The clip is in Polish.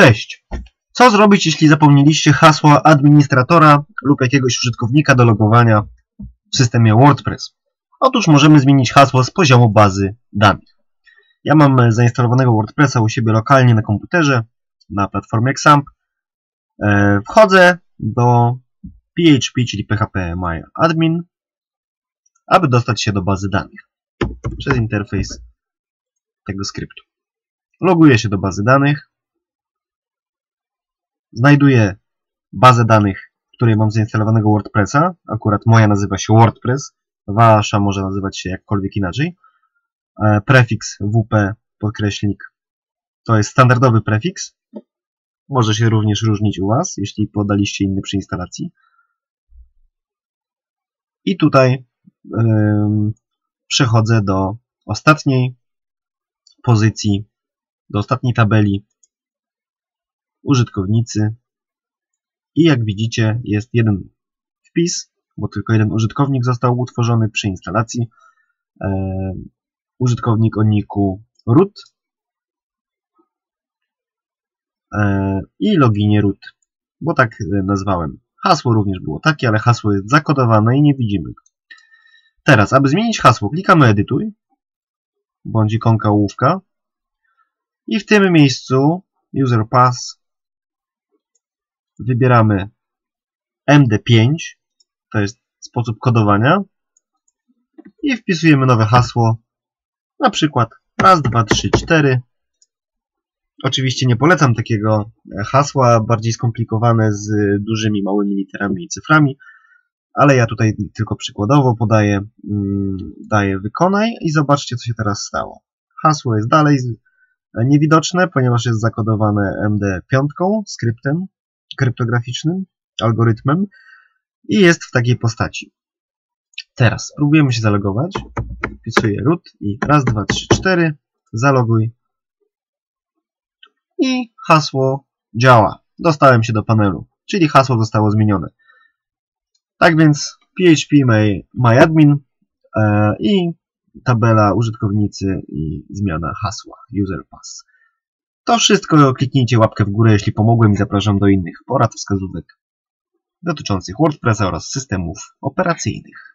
Cześć! Co zrobić, jeśli zapomnieliście hasła administratora lub jakiegoś użytkownika do logowania w systemie WordPress? Otóż możemy zmienić hasło z poziomu bazy danych. Ja mam zainstalowanego WordPressa u siebie lokalnie na komputerze, na platformie Xamp. E, wchodzę do PHP, czyli PHP My Admin, aby dostać się do bazy danych przez interfejs tego skryptu. Loguję się do bazy danych. Znajduję bazę danych, w której mam zainstalowanego WordPressa. Akurat moja nazywa się WordPress. Wasza może nazywać się jakkolwiek inaczej. E, prefiks WP podkreślnik to jest standardowy prefiks. Może się również różnić u Was, jeśli podaliście inny przy instalacji. I tutaj yy, przechodzę do ostatniej pozycji, do ostatniej tabeli użytkownicy i jak widzicie jest jeden wpis, bo tylko jeden użytkownik został utworzony przy instalacji. E, użytkownik o niku root e, i loginie root, bo tak nazwałem. Hasło również było takie, ale hasło jest zakodowane i nie widzimy go. Teraz, aby zmienić hasło, klikamy edytuj, bądź ikonka ołówka i w tym miejscu user pass wybieramy MD5, to jest sposób kodowania i wpisujemy nowe hasło, na przykład raz, dwa, trzy, cztery. Oczywiście nie polecam takiego hasła, bardziej skomplikowane z dużymi, małymi literami i cyframi, ale ja tutaj tylko przykładowo podaję, mm, daję wykonaj i zobaczcie, co się teraz stało. Hasło jest dalej niewidoczne, ponieważ jest zakodowane MD5 skryptem kryptograficznym, algorytmem i jest w takiej postaci. Teraz spróbujemy się zalogować. Wpisuję root i raz, dwa, trzy, cztery. Zaloguj. I hasło działa. Dostałem się do panelu, czyli hasło zostało zmienione. Tak więc PHP my, myadmin e, i tabela użytkownicy i zmiana hasła user pass. To wszystko kliknijcie łapkę w górę, jeśli pomogłem i zapraszam do innych porad, wskazówek dotyczących WordPressa oraz systemów operacyjnych.